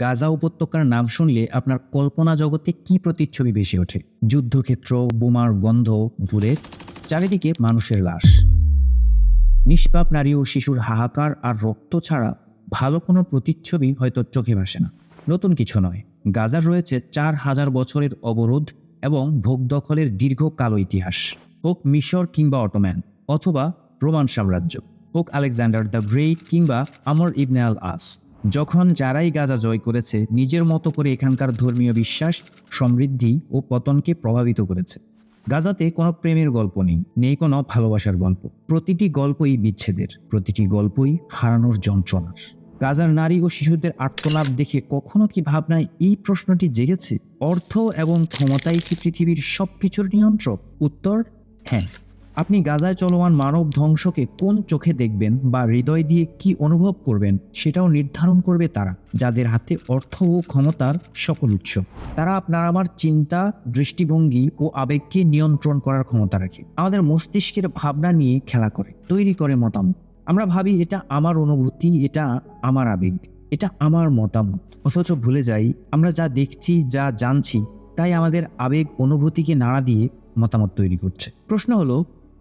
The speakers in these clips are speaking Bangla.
গাজা উপত্যকার নাম শুনলে আপনার কল্পনা জগতে কি প্রতিচ্ছবি ভেসে ওঠে? যুদ্ধক্ষেত্র, বোমার গন্ধ দূরের চারিদিকে মানুষের লাশ। নিষ্পাপ নারী ও শিশুর হাহাকার আর রক্ত ছাড়া ভালো কোনো প্রতিচ্ছবি হয়তো চোখে ভাসে না। নতুন কিছু নয়। গাজার রয়েছে চার হাজার বছরের অবরোধ এবং ভোগ দখলের দীর্ঘ কালো ইতিহাস। হোক মিশর কিংবা অটোম্যান, অথবা রোমান সাম্রাজ্য, হোক আলেকজান্ডার দ্য গ্রেট কিংবা আমর ইবনে আল আস যখন যারাই গাজা জয় করেছে, নিজের মতো করে এখানকার ধর্মীয় বিশ্বাস, সমৃদ্ধি ও পতনকে প্রভাবিত করেছে। গাজাতে কোনো প্রেমের গল্প নেই নেই কোনো ভালোবাসার গল্প। প্রতিটি গল্পই বিচ্ছেদের, প্রতিটি গল্পই হারানোর যন্ত্রণার। গাজার নারী ও শিশুদের আত্মলাভ দেখে কখনো কি ভাবনায় এই প্রশ্নটি জেগেছে? অর্থ এবং ক্ষমতাই কি পৃথিবীর সব কিছুর নিয়ন্ত্রক? উত্তর হ্যাঁ। আপনি গাজায় চলমান মানব ধ্বংসকে কোন চোখে দেখবেন বা হৃদয় দিয়ে কি অনুভব করবেন সেটাও নির্ধারণ করবে তারা, যাদের হাতে অর্থ ও ক্ষমতার সকল উৎস। তারা আপনার আমার চিন্তা, দৃষ্টিভঙ্গি ও আবেগকে নিয়ন্ত্রণ করার ক্ষমতা রাখে। আমাদের মস্তিষ্কের ভাবনা নিয়ে খেলা করে, তৈরি করে মতামত। আমরা ভাবি, এটা আমার অনুভূতি, এটা আমার আবেগ, এটা আমার মতামত। অথচ ভুলে যাই, আমরা যা দেখছি, যা জানছি, তাই আমাদের আবেগ অনুভূতিকে নাড়া দিয়ে মতামত তৈরি করছে। প্রশ্ন হলো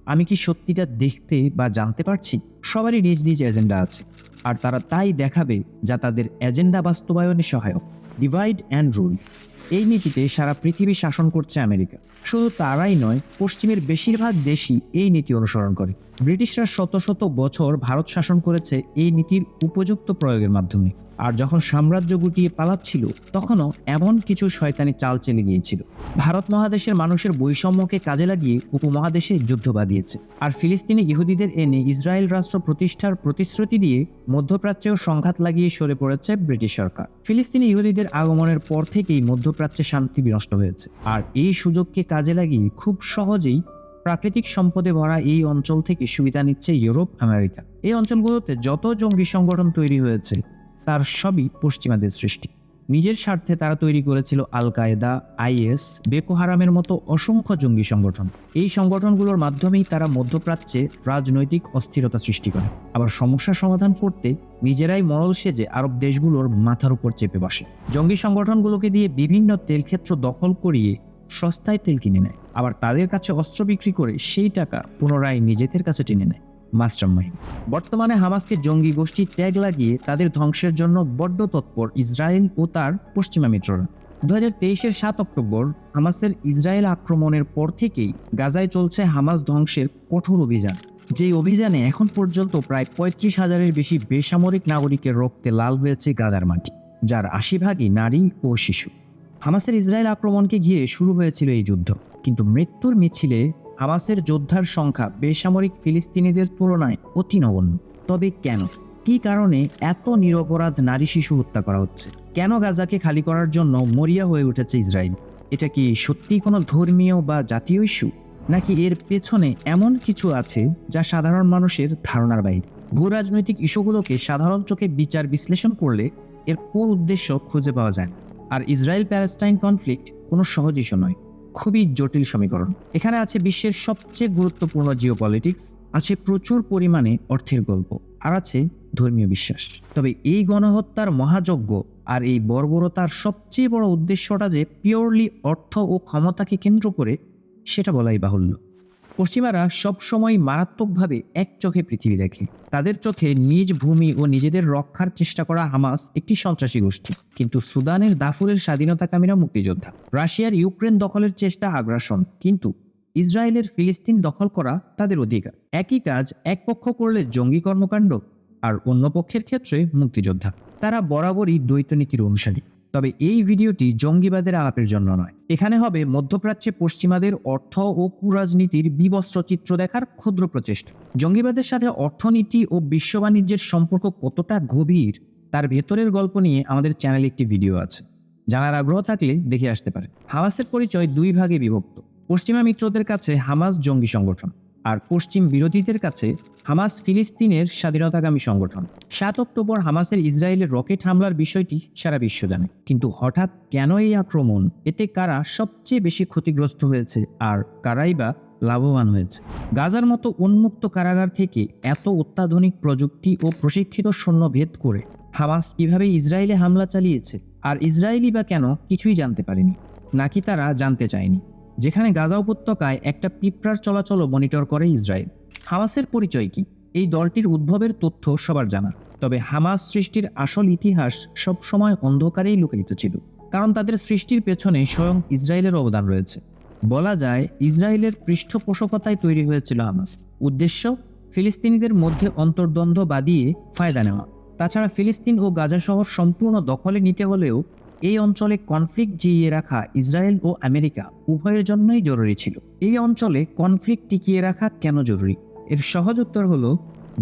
আমি কি সত্যিটা দেখতে বা জানতে পারছি? সবারই নিজ নিজ এজেন্ডা আছে। আর তারা তাই দেখাবে যা তাদের এজেন্ডা বাস্তবায়নে সহায়ক। ডিভাইড অ্যান্ড রুল এই নীতিতে সারা পৃথিবী শাসন করছে আমেরিকা। শুধু তারাই নয়, পশ্চিমের বেশিরভাগ দেশই এই নীতি অনুসরণ করে। ব্রিটিশরা শত শত বছর ভারত শাসন করেছে এই নীতির উপযুক্ত প্রয়োগের মাধ্যমে। আর যখন সাম্রাজ্য গুটিয়ে পালাচ্ছিল, তখনও এমন কিছু শয়তানি চাল চেলে গিয়েছিল। ভারত মহাদেশের মানুষের বৈষম্যকে কাজে লাগিয়ে উপমহাদেশে যুদ্ধ বাঁধিয়েছে। আর ফিলিস্তিনি ইহুদিদের এনে ইসরায়েল রাষ্ট্র প্রতিষ্ঠার প্রতিশ্রুতি দিয়ে মধ্যপ্রাচ্যেও সংঘাত লাগিয়ে সরে পড়েছে ব্রিটিশ সরকার। ফিলিস্তিনি ইহুদিদের আগমনের পর থেকেই মধ্যপ্রাচ্যে শান্তি বিনষ্ট হয়েছে। আর এই সুযোগকে কাজে লাগিয়ে খুব সহজেই প্রাকৃতিক সম্পদে ভরা এই অঞ্চল থেকে সুবিধা নিচ্ছে ইউরোপ, আমেরিকা। এই অঞ্চলগুলোতে যত জঙ্গি সংগঠন তৈরি হয়েছে, তার সবই পশ্চিমাদের সৃষ্টি। নিজের স্বার্থে তারা তৈরি করেছিল আল কায়েদা আইএস, বেকো হারামের মতো অসংখ্য জঙ্গি সংগঠন। এই সংগঠনগুলোর মাধ্যমেই তারা মধ্যপ্রাচ্যে রাজনৈতিক অস্থিরতা সৃষ্টি করে। আবার সমস্যা সমাধান করতে নিজেরাই মরল সেজে আরব দেশগুলোর মাথার উপর চেপে বসে। জঙ্গি সংগঠনগুলোকে দিয়ে বিভিন্ন তেলক্ষেত্র দখল করিয়ে সস্তায় তেল কিনে নেয়। আবার তাদের কাছে অস্ত্র বিক্রি করে সেই টাকা পুনরায় নিজেদের কাছে টেনে নেয়। মাস্টার মাইন্ড বর্তমানে হামাসকে জঙ্গি গোষ্ঠী ট্যাগ লাগিয়ে তাদের ধ্বংসের জন্য বড্ড তৎপর ইসরায়েল ও তার পশ্চিমা মিত্ররা। দু হাজার তেইশের সাত অক্টোবর হামাসের ইসরায়েল আক্রমণের পর থেকেই গাজায় চলছে হামাস ধ্বংসের কঠোর অভিযান। যেই অভিযানে এখন পর্যন্ত প্রায় পঁয়ত্রিশ হাজারের বেশি বেসামরিক নাগরিকের রক্তে লাল হয়েছে গাজার মাটি, যার আশি ভাগই নারী ও শিশু। হামাসের ইসরায়েল আক্রমণকে ঘিরে শুরু হয়েছিল এই যুদ্ধ। কিন্তু মৃত্যুর মিছিলে হামাসের যোদ্ধার সংখ্যা বেসামরিক ফিলিস্তিনিদের তুলনায় অতি নগণ্য। তবে কেন? কি কারণে এত নিরপরাধ নারী শিশু হত্যা করা হচ্ছে? কেন গাজাকে খালি করার জন্য মরিয়া হয়ে উঠেছে ইসরায়েল? এটা কি সত্যিই কোনো ধর্মীয় বা জাতীয় ইস্যু? নাকি এর পেছনে এমন কিছু আছে যা সাধারণ মানুষের ধারণার বাইরে? ভূ রাজনৈতিক ইস্যুগুলোকে সাধারণ চোখে বিচার বিশ্লেষণ করলে এর কোন উদ্দেশ্য খুঁজে পাওয়া যায়। আর ইসরায়েল প্যালেস্টাইন কনফ্লিক্ট কোনো সহজ ইস্যু নয়, খুবই জটিল সমীকরণ। এখানে আছে বিশ্বের সবচেয়ে গুরুত্বপূর্ণ জিও পলিটিক্স আছে প্রচুর পরিমাণে অর্থের গল্প, আর আছে ধর্মীয় বিশ্বাস। তবে এই গণহত্যার মহাযজ্ঞ আর এই বর্বরতার সবচেয়ে বড় উদ্দেশ্যটা যে পিওরলি অর্থ ও ক্ষমতাকে কেন্দ্র করে, সেটা বলাই বাহুল্য। পশ্চিমারা সবসময় মারাত্মকভাবে এক চোখে পৃথিবী দেখে। তাদের চোখে নিজ ভূমি ও নিজেদের রক্ষার চেষ্টা করা হামাস একটি সন্ত্রাসী গোষ্ঠী। কিন্তু সুদানের দাফুরের স্বাধীনতাকামীরা মুক্তিযোদ্ধা। রাশিয়ার ইউক্রেন দখলের চেষ্টা আগ্রাসন, কিন্তু ইসরায়েলের ফিলিস্তিন দখল করা তাদের অধিকার। একই কাজ এক পক্ষ করলে জঙ্গি কর্মকাণ্ড, আর অন্য পক্ষের ক্ষেত্রে মুক্তিযোদ্ধা। তারা বরাবরই দ্বৈত নীতির অনুসারী। তবে এই ভিডিওটি জঙ্গিবাদের আলাপের জন্য নয়। এখানে হবে মধ্যপ্রাচ্যে পশ্চিমাদের অর্থ ও কুরাজনীতির বিবস্ত্র চিত্র দেখার ক্ষুদ্র প্রচেষ্টা। জঙ্গিবাদের সাথে অর্থনীতি ও বিশ্ব বাণিজ্যের সম্পর্ক কতটা গভীর, তার ভেতরের গল্প নিয়ে আমাদের চ্যানেলে একটি ভিডিও আছে। জানার আগ্রহ থাকলে দেখে আসতে পারে হামাসের পরিচয় দুই ভাগে বিভক্ত। পশ্চিমা মিত্রদের কাছে হামাস জঙ্গি সংগঠন আর পশ্চিম বিরোধীদের কাছে হামাস ফিলিস্তিনের স্বাধীনতাকামী সংগঠন। সাত অক্টোবর হামাসের ইসরায়েলের রকেট হামলার বিষয়টি সারা বিশ্ব জানে। কিন্তু হঠাৎ কেন এই আক্রমণ? এতে কারা সবচেয়ে বেশি ক্ষতিগ্রস্ত হয়েছে? আর কারাই বা লাভবান হয়েছে? গাজার মতো উন্মুক্ত কারাগার থেকে এত অত্যাধুনিক প্রযুক্তি ও প্রশিক্ষিত সৈন্য ভেদ করে হামাস কীভাবে ইসরায়েলে হামলা চালিয়েছে? আর ইসরায়েলি বা কেন কিছুই জানতে পারেনি। নাকি তারা জানতে চায়নি? যেখানে গাজা উপত্যকায় একটা পিঁপড়ার চলাচলও মনিটর করে ইসরায়েল। হামাসের পরিচয় কি? এই দলটির উদ্ভবের তথ্য সবার জানা। তবে হামাস সৃষ্টির আসল ইতিহাস সবসময় অন্ধকারেই লুকায়িত ছিল, কারণ তাদের সৃষ্টির পেছনে স্বয়ং ইসরায়েলের অবদান রয়েছে। বলা যায়, ইসরায়েলের পৃষ্ঠপোষকতায় তৈরি হয়েছিল হামাস। উদ্দেশ্য? ফিলিস্তিনিদের মধ্যে অন্তর্দ্বন্দ্ব বাদিয়ে ফায়দা নেওয়া। তাছাড়া ফিলিস্তিন ও গাজা শহর সম্পূর্ণ দখলে নিতে হলেও এই অঞ্চলে কনফ্লিক্ট জিইয়ে রাখা ইসরায়েল ও আমেরিকা উভয়ের জন্যই জরুরি ছিল। এই অঞ্চলে কনফ্লিক্ট টিকিয়ে রাখা কেন জরুরি? এর সহজ উত্তর হলো,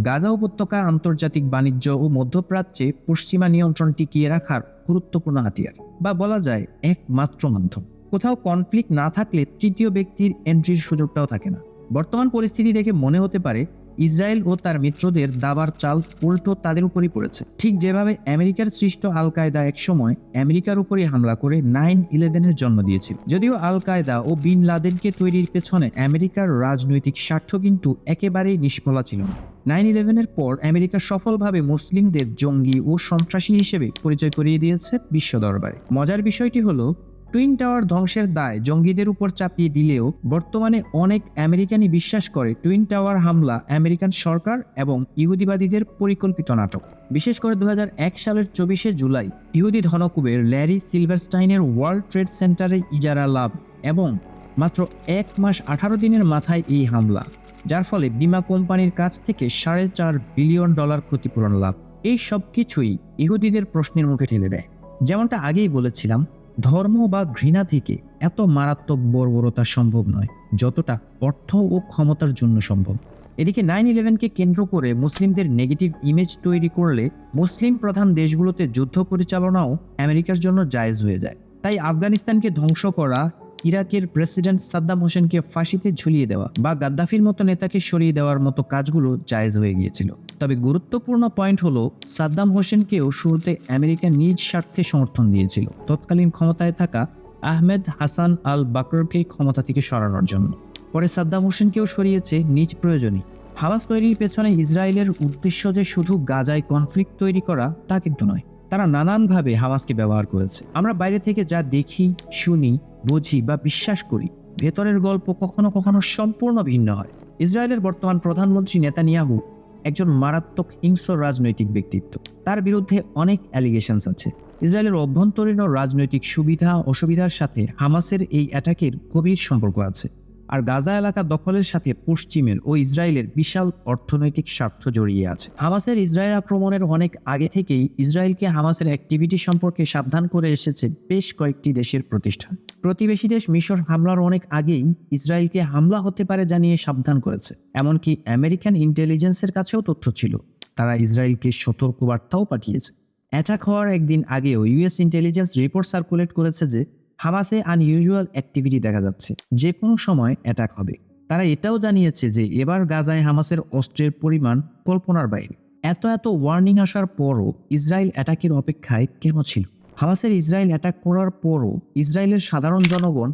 গাজা উপত্যকা আন্তর্জাতিক বাণিজ্য ও মধ্যপ্রাচ্যে পশ্চিমা নিয়ন্ত্রণ টিকিয়ে রাখার গুরুত্বপূর্ণ হাতিয়ার, বা বলা যায় একমাত্র মাধ্যম। কোথাও কনফ্লিক্ট না থাকলে তৃতীয় ব্যক্তির এন্ট্রির সুযোগটাও থাকে না। বর্তমান পরিস্থিতি দেখে মনে হতে পারে ইসরায়েল ও তার মিত্রদের দাবার চাল উল্টো তাদের উপরই পড়েছে। ঠিক যেভাবে আমেরিকার সৃষ্ট আল কায়দা একসময় আমেরিকার উপরই হামলা করে নাইন ইলেভেনের জন্ম দিয়েছিল। যদিও আল কায়দা ও বিন লাদেনকে তৈরির পেছনে আমেরিকার রাজনৈতিক স্বার্থ কিন্তু একেবারেই নিষ্ফলা ছিল না। নাইন ইলেভেনের পর আমেরিকা সফলভাবে মুসলিমদের জঙ্গি ও সন্ত্রাসী হিসেবে পরিচয় করিয়ে দিয়েছে বিশ্ব দরবারে। মজার বিষয়টি হলো টুইন টাওয়ার ধ্বংসের দায় জঙ্গিদের উপর চাপিয়ে দিলেও বর্তমানে অনেক আমেরিকানই বিশ্বাস করে টুইন টাওয়ার হামলা আমেরিকান সরকার এবং ইহুদিবাদীদের পরিকল্পিত নাটক। বিশেষ করে দু হাজার এক সালের চব্বিশে জুলাই ইহুদি ধনকুবের ল্যারি সিলভারস্টাইনের ওয়ার্ল্ড ট্রেড সেন্টারে ইজারা লাভ এবং মাত্র এক মাস আঠারো দিনের মাথায় এই হামলা, যার ফলে বিমা কোম্পানির কাছ থেকে সাড়ে চার বিলিয়ন ডলার ক্ষতিপূরণ লাভ। এই সব কিছুই ইহুদিদের প্রশ্নের মুখে ঠেলে দেয়। যেমনটা আগেই বলেছিলাম ধর্ম বা ঘৃণা থেকে এত মারাত্মক বর্বরতা সম্ভব নয়, যতটা অর্থ ও ক্ষমতার জন্য সম্ভব। এদিকে নাইন ইলেভেনকে কেন্দ্র করে মুসলিমদের নেগেটিভ ইমেজ তৈরি করলে মুসলিম প্রধান দেশগুলোতে যুদ্ধ পরিচালনাও আমেরিকার জন্য জায়েজ হয়ে যায়। তাই আফগানিস্তানকে ধ্বংস করা ইরাকের প্রেসিডেন্ট সাদ্দাম হোসেনকে ফাঁসিতে ঝুলিয়ে দেওয়া বা গাদ্দাফির মতো নেতাকে সরিয়ে দেওয়ার মতো কাজগুলো জায়েজ হয়ে গিয়েছিল। তবে গুরুত্বপূর্ণ পয়েন্ট হলো, সাদ্দাম হোসেনকেও শুরুতে আমেরিকা নিজ স্বার্থে সমর্থন দিয়েছিল। তৎকালীন ক্ষমতায় থাকা আহমেদ হাসান আল বাকরকে ক্ষমতা থেকে সরানোর জন্য। পরে সাদ্দাম হোসেনকেও সরিয়েছে নিজ প্রয়োজনে। হামাস তৈরির পেছনে ইসরায়েলের উদ্দেশ্য যে শুধু গাজায় কনফ্লিক্ট তৈরি করা, তা কিন্তু নয়। তারা নানানভাবে হামাসকে ব্যবহার করেছে। আমরা বাইরে থেকে যা দেখি, শুনি বুঝি বা বিশ্বাস করি, ভেতরের গল্প কখনো কখনো সম্পূর্ণ ভিন্ন হয়। ইসরায়েলের বর্তমান প্রধানমন্ত্রী নেতানিয়াহু একজন মারাত্মক হিংস্র রাজনৈতিক ব্যক্তিত্ব। তার বিরুদ্ধে অনেক অ্যালিগেশনস আছে। ইসরায়েলের অভ্যন্তরীণ রাজনৈতিক সুবিধা অসুবিধার সাথে হামাসের এই অ্যাটাকের গভীর সম্পর্ক আছে। আর গাজা এলাকা দখলের সাথে পশ্চিমের ও ইসরায়েলের বিশাল অর্থনৈতিক স্বার্থ জড়িয়ে আছে। হামাসের ইসরায়েল আক্রমণের অনেক আগে থেকেই ইসরায়েলকে হামাসের অ্যাক্টিভিটি সম্পর্কে সাবধান করে এসেছে বেশ কয়েকটি দেশের প্রতিষ্ঠান। প্রতিবেশী দেশ মিশর হামলার অনেক আগেই ইসরায়েলকে হামলা হতে পারে জানিয়ে সাবধান করেছে। এমনকি আমেরিকান ইন্টেলিজেন্সের কাছেও তথ্য ছিল। তারা ইসরায়েলকে সতর্কবার্তাও পাঠিয়েছে। অ্যাটাক হওয়ার একদিন আগেও ইউএস ইন্টেলিজেন্স রিপোর্ট সার্কুলেট করেছে যে হামাসে আনইউজুয়াল অ্যাক্টিভিটি দেখা যাচ্ছে। যে কোনো সময় অ্যাটাক হবে। তারা এটাও জানিয়েছে যে এবার গাজায় হামাসের অস্ত্রের পরিমাণ কল্পনার বাইরে। এত এত ওয়ার্নিং আসার পরও ইসরায়েল অ্যাটাকের অপেক্ষায় কেন ছিল? হামাসের ইসরায়েল অ্যাটাক করার পরও ইসরায়েলের সাধারণ জনগণ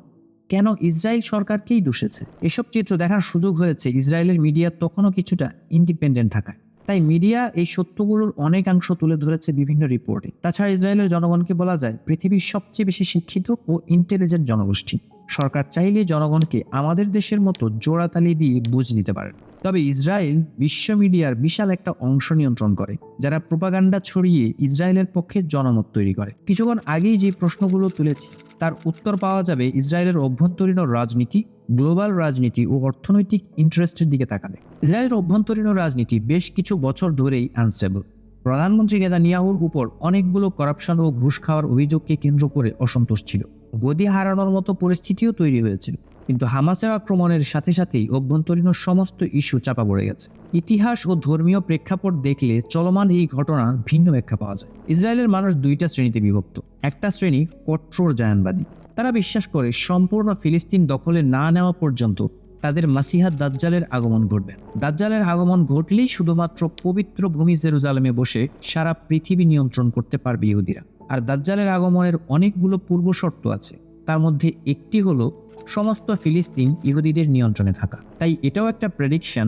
কেন ইসরায়েল সরকারকেই দোষেছে? এসব চিত্র দেখার সুযোগ হয়েছে ইসরায়েলের মিডিয়া তখনও কিছুটা ইন্ডিপেন্ডেন্ট থাকায়। তাই মিডিয়া এই সত্যগুলোর অনেকাংশ তুলে ধরেছে বিভিন্ন রিপোর্টে। তাছাড়া ইসরায়েলের জনগণকে বলা যায়, পৃথিবীর সবচেয়ে বেশি শিক্ষিত ও ইন্টেলিজেন্ট জনগোষ্ঠী। সরকার চাইলে জনগণকে আমাদের দেশের মতো জোড়াতালি দিয়ে বুঝ নিতে পারে। তবে ইসরায়েল বিশ্ব মিডিয়ার বিশাল একটা অংশ নিয়ন্ত্রণ করে, যারা প্রোপাগান্ডা ছড়িয়ে ইসরায়েলের পক্ষে জনমত তৈরি করে। কিছুক্ষণ আগেই যে প্রশ্নগুলো তুলেছি তার উত্তর পাওয়া যাবে ইসরায়েলের অভ্যন্তরীণ রাজনীতি, গ্লোবাল রাজনীতি ও অর্থনৈতিক ইন্টারেস্টের দিকে তাকালে। ইসরায়েলের অভ্যন্তরীণ রাজনীতি বেশ কিছু বছর ধরেই আনস্টেবল প্রধানমন্ত্রী নেতানিয়াহুর উপর অনেকগুলো করাপশন ও ঘুষ খাওয়ার অভিযোগকে কেন্দ্র করে অসন্তোষ ছিল। গদি হারানোর মতো পরিস্থিতিও তৈরি হয়েছিল। কিন্তু হামাসের আক্রমণের সাথে সাথেই অভ্যন্তরীণ সমস্ত ইস্যু চাপা পড়ে গেছে। ইতিহাস ও ধর্মীয় প্রেক্ষাপট দেখলে চলমান এই ঘটনার ভিন্ন ব্যাখ্যা পাওয়া যায়। ইসরায়েলের মানুষ দুইটা শ্রেণীতে বিভক্ত। একটা শ্রেণি কট্টর জায়ানবাদী তারা বিশ্বাস করে সম্পূর্ণ ফিলিস্তিন দখলে না নেওয়া পর্যন্ত তাদের মাসিহা দাজ্জালের আগমন ঘটবে। দাজ্জালের আগমন ঘটলেই শুধুমাত্র পবিত্র ভূমি জেরুজালেমে বসে সারা পৃথিবী নিয়ন্ত্রণ করতে পারবে ইহুদিরা। আর দাজ্জালের আগমনের অনেকগুলো পূর্ব শর্ত আছে। তার মধ্যে একটি হলো সমস্ত ফিলিস্তিন ইহুদিদের নিয়ন্ত্রণে থাকা। তাই এটাও একটা প্রেডিকশন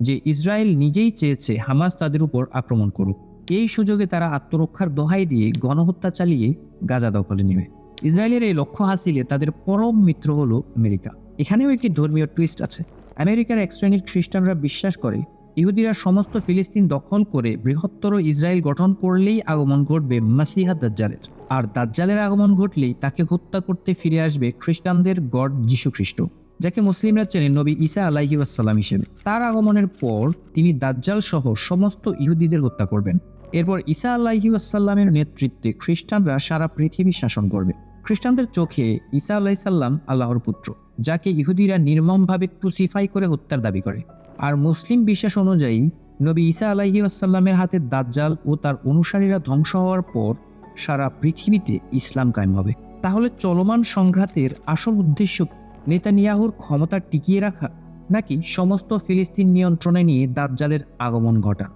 যে ইসরায়েল নিজেই চেয়েছে হামাস তাদের উপর আক্রমণ করুক। এই সুযোগে তারা আত্মরক্ষার দোহাই দিয়ে গণহত্যা চালিয়ে গাজা দখলে নেবে। ইসরায়েলের এই লক্ষ্য হাসিলে তাদের পরম মিত্র হলো আমেরিকা। এখানেও একটি ধর্মীয় টুইস্ট আছে। আমেরিকার এক শ্রেণির খ্রিস্টানরা বিশ্বাস করে, ইহুদিরা সমস্ত ফিলিস্তিন দখল করে বৃহত্তর ইসরায়েল গঠন করলেই আগমন ঘটবে মাসিহা দাজ্জালের। আর দাজ্জালের আগমন ঘটলেই তাকে হত্যা করতে ফিরে আসবে খ্রিস্টানদের গড যীশু খ্রিস্ট যাকে মুসলিমরা চেনেন নবী ঈসা আলাহি আসসালাম হিসেবে। তার আগমনের পর তিনি দাজ্জাল সহ সমস্ত ইহুদিদের হত্যা করবেন। এরপর ঈসা আলাহি আসাল্লামের নেতৃত্বে খ্রিস্টানরা সারা পৃথিবী শাসন করবে। খ্রিস্টানদের চোখে ঈসা আলাইসাল্লাম আল্লাহর পুত্র, যাকে ইহুদিরা নির্মমভাবে ক্রুসিফাই করে হত্যার দাবি করে। আর মুসলিম বিশ্বাস অনুযায়ী নবী ঈসা আলাহি আসাল্লামের হাতে দাজ্জাল ও তার অনুসারীরা ধ্বংস হওয়ার পর সারা পৃথিবীতে ইসলাম কায়েম হবে। তাহলে চলমান সংঘাতের আসল উদ্দেশ্য নেতানিয়াহুর ক্ষমতা টিকিয়ে রাখা, নাকি সমস্ত ফিলিস্তিন নিয়ন্ত্রণে নিয়ে দাজ্জালের আগমন ঘটা,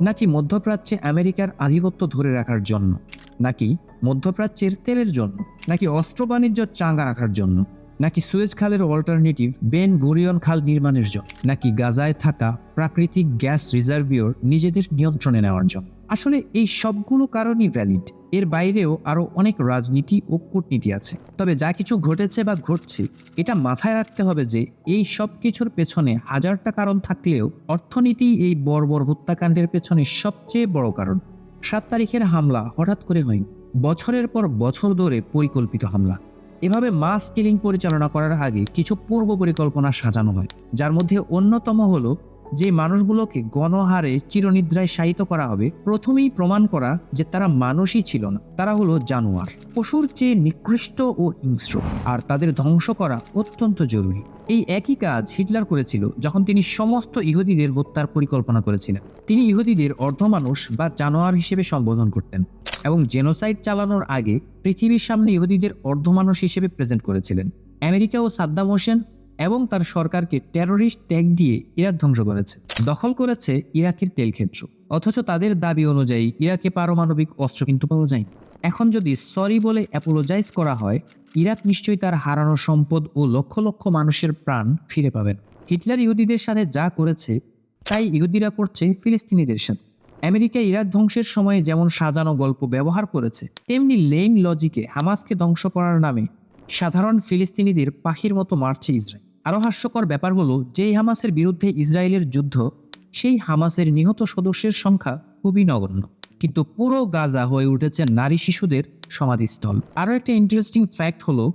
নাকি মধ্যপ্রাচ্যে আমেরিকার আধিপত্য ধরে রাখার জন্য, নাকি মধ্যপ্রাচ্যের তেলের জন্য, নাকি অস্ত্র বাণিজ্য চাঙ্গা রাখার জন্য, নাকি সুয়েজ খালের অল্টারনেটিভ বেন গুরিয়ন খাল নির্মাণের জন্য, নাকি গাজায় থাকা প্রাকৃতিক গ্যাস রিজার্ভিওর নিজেদের নিয়ন্ত্রণে নেওয়ার জন্য। আসলে এই সবগুলো কারণই ভ্যালিড এর বাইরেও আরও অনেক রাজনীতি ও কূটনীতি আছে। তবে যা কিছু ঘটেছে বা ঘটছে, এটা মাথায় রাখতে হবে যে এই সব কিছুর পেছনে হাজারটা কারণ থাকলেও অর্থনীতি এই বর্বর হত্যাকাণ্ডের পেছনে সবচেয়ে বড় কারণ। সাত তারিখের হামলা হঠাৎ করে হয়নি। বছরের পর বছর ধরে পরিকল্পিত হামলা। এভাবে মাস কিলিং পরিচালনা করার আগে কিছু পূর্ব পরিকল্পনা সাজানো হয়, যার মধ্যে অন্যতম হলো যে মানুষগুলোকে গণহারে চিরনিদ্রায় শায়িত করা হবে, প্রথমেই প্রমাণ করা যে তারা মানুষই ছিল না। তারা হলো জানোয়ার। পশুর চেয়ে নিকৃষ্ট ও হিংস্র, আর তাদের ধ্বংস করা অত্যন্ত জরুরি। এই একই কাজ হিটলার করেছিল যখন তিনি সমস্ত ইহুদিদের হত্যার পরিকল্পনা করেছিলেন। তিনি ইহুদিদের অর্ধমানুষ বা জানোয়ার হিসেবে সম্বোধন করতেন এবং জেনোসাইড চালানোর আগে পৃথিবীর সামনে ইহুদিদের অর্ধমানুষ হিসেবে প্রেজেন্ট করেছিলেন। আমেরিকা ও সাদ্দাম হোসেন এবং তার সরকারকে টেরোরিস্ট ট্যাগ দিয়ে ইরাক ধ্বংস করেছে। দখল করেছে ইরাকের তেল ক্ষেত্র অথচ তাদের দাবি অনুযায়ী ইরাকে পারমাণবিক অস্ত্র কিন্তু পাওয়া যায় এখন যদি সরি বলে অ্যাপোলোজাইজ করা হয়, ইরাক নিশ্চয়ই তার হারানো সম্পদ ও লক্ষ লক্ষ মানুষের প্রাণ ফিরে পাবেন হিটলার ইহুদিদের সাথে যা করেছে, তাই ইহুদিরা করছে ফিলিস্তিনিদের সাথে। আমেরিকা ইরাক ধ্বংসের সময় যেমন সাজানো গল্প ব্যবহার করেছে, তেমনি লেইন লজিকে হামাসকে ধ্বংস করার নামে সাধারণ ফিলিস্তিনিদের পাখির মতো মারছে ইসরায়েল। আরও হাস্যকর ব্যাপার হলো যেই হামাসের বিরুদ্ধে ইসরায়েলের যুদ্ধ, সেই হামাসের নিহত সদস্যের সংখ্যা খুবই নগণ্য। কিন্তু পুরো গাজা হয়ে উঠেছে নারী শিশুদের সমাধিস্থল। আরও একটা ইন্টারেস্টিং ফ্যাক্ট হলো,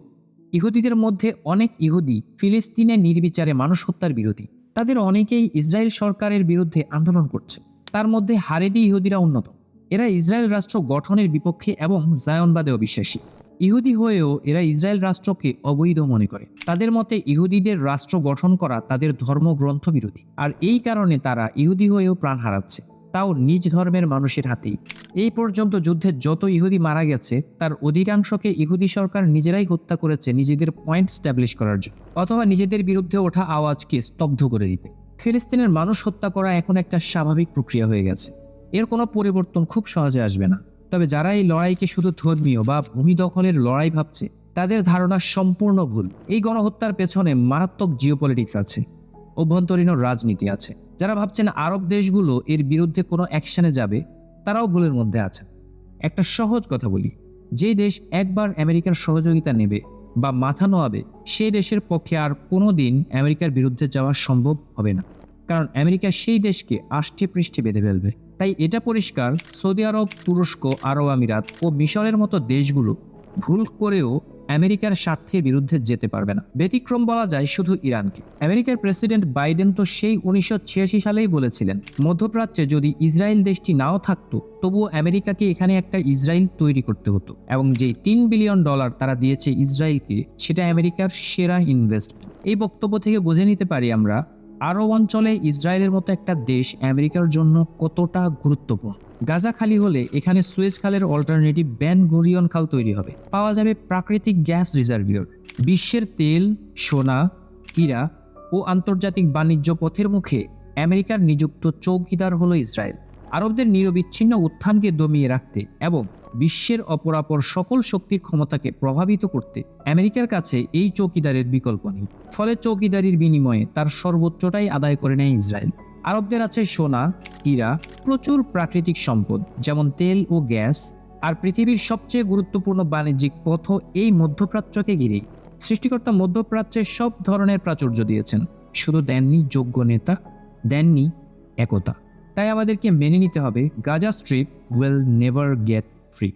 ইহুদিদের মধ্যে অনেক ইহুদি ফিলিস্তিনে নির্বিচারে মানুষ হত্যার বিরোধী। তাদের অনেকেই ইসরায়েল সরকারের বিরুদ্ধে আন্দোলন করছে। তার মধ্যে হারেদি ইহুদিরা উন্নত এরা ইসরায়েল রাষ্ট্র গঠনের বিপক্ষে এবং জায়নবাদে অবিশ্বাসী ইহুদি হয়েও এরা ইসরায়েল রাষ্ট্রকে অবৈধ মনে করে। তাদের মতে ইহুদিদের রাষ্ট্র গঠন করা তাদের ধর্মগ্রন্থ বিরোধী আর এই কারণে তারা ইহুদি হয়েও প্রাণ হারাচ্ছে। তাও নিজ ধর্মের মানুষের হাতেই। এই পর্যন্ত যুদ্ধে যত ইহুদি মারা গেছে, তার অধিকাংশকে ইহুদি সরকার নিজেরাই হত্যা করেছে নিজেদের পয়েন্ট স্ট্যাবলিশ করার জন্য। অথবা নিজেদের বিরুদ্ধে ওঠা আওয়াজকে স্তব্ধ করে দিতে। ফিলিস্তিনের মানুষ হত্যা করা এখন একটা স্বাভাবিক প্রক্রিয়া হয়ে গেছে। এর কোনো পরিবর্তন খুব সহজে আসবে না। তবে যারা এই লড়াইকে শুধু ধর্মীয় বা ভূমি দখলের লড়াই ভাবছে, তাদের ধারণা সম্পূর্ণ ভুল। এই গণহত্যার পেছনে মারাত্মক জিওপলিটিক্স আছে, অভ্যন্তরীণ রাজনীতি আছে। যারা ভাবছেন আরব দেশগুলো এর বিরুদ্ধে কোনো অ্যাকশনে যাবে, তারাও ভুলের মধ্যে আছে একটা সহজ কথা বলি, যে দেশ একবার আমেরিকার সহযোগিতা নেবে বা মাথা নোয়াবে, সেই দেশের পক্ষে আর কোনো দিন আমেরিকার বিরুদ্ধে যাওয়া সম্ভব হবে না। কারণ আমেরিকা সেই দেশকে আষ্টে পৃষ্ঠে বেঁধে ফেলবে। তাই এটা পরিষ্কার, সৌদি আরব, তুরস্ক, আরব আমিরাত ও মিশরের মতো দেশগুলো ভুল করেও আমেরিকার স্বার্থের বিরুদ্ধে যেতে পারবে না। ব্যতিক্রম বলা যায় শুধু ইরানকে। আমেরিকার প্রেসিডেন্ট বাইডেন তো সেই উনিশশো ছিয়াশি সালেই বলেছিলেন, মধ্যপ্রাচ্যে যদি ইসরায়েল দেশটি নাও থাকতো, তবুও আমেরিকাকে এখানে একটা ইসরায়েল তৈরি করতে হতো এবং যেই তিন বিলিয়ন ডলার তারা দিয়েছে ইসরায়েলকে, সেটা আমেরিকার সেরা ইনভেস্টমেন্ট এই বক্তব্য থেকে বুঝে নিতে পারি আমরা আরব অঞ্চলে ইসরায়েলের মতো একটা দেশ আমেরিকার জন্য কতটা গুরুত্বপূর্ণ? গাজা খালি হলে এখানে সুয়েজ খালের অল্টারনেটিভ ব্যান গুরিয়ন খাল তৈরি হবে। পাওয়া যাবে প্রাকৃতিক গ্যাস রিজার্ভিয়র। বিশ্বের তেল, সোনা, হীরা ও আন্তর্জাতিক বাণিজ্য পথের মুখে আমেরিকার নিযুক্ত চৌকিদার হলো ইসরায়েল। আরবদের নিরবিচ্ছিন্ন উত্থানকে দমিয়ে রাখতে এবং বিশ্বের অপরাপর সকল শক্তির ক্ষমতাকে প্রভাবিত করতে আমেরিকার কাছে এই চৌকিদারের বিকল্প নেই। ফলে চৌকিদারির বিনিময়ে তার সর্বোচ্চটাই আদায় করে নেয় ইসরায়েল। আরবদের আছে সোনা, হীরা, প্রচুর প্রাকৃতিক সম্পদ, যেমন তেল ও গ্যাস, আর পৃথিবীর সবচেয়ে গুরুত্বপূর্ণ বাণিজ্যিক পথ এই মধ্যপ্রাচ্যকে ঘিরেই। সৃষ্টিকর্তা মধ্যপ্রাচ্যের সব ধরনের প্রাচুর্য দিয়েছেন। শুধু দেননি যোগ্য নেতা, দেননি একতা। তাই আমাদেরকে মেনে নিতে হবে Gaza strip will never get free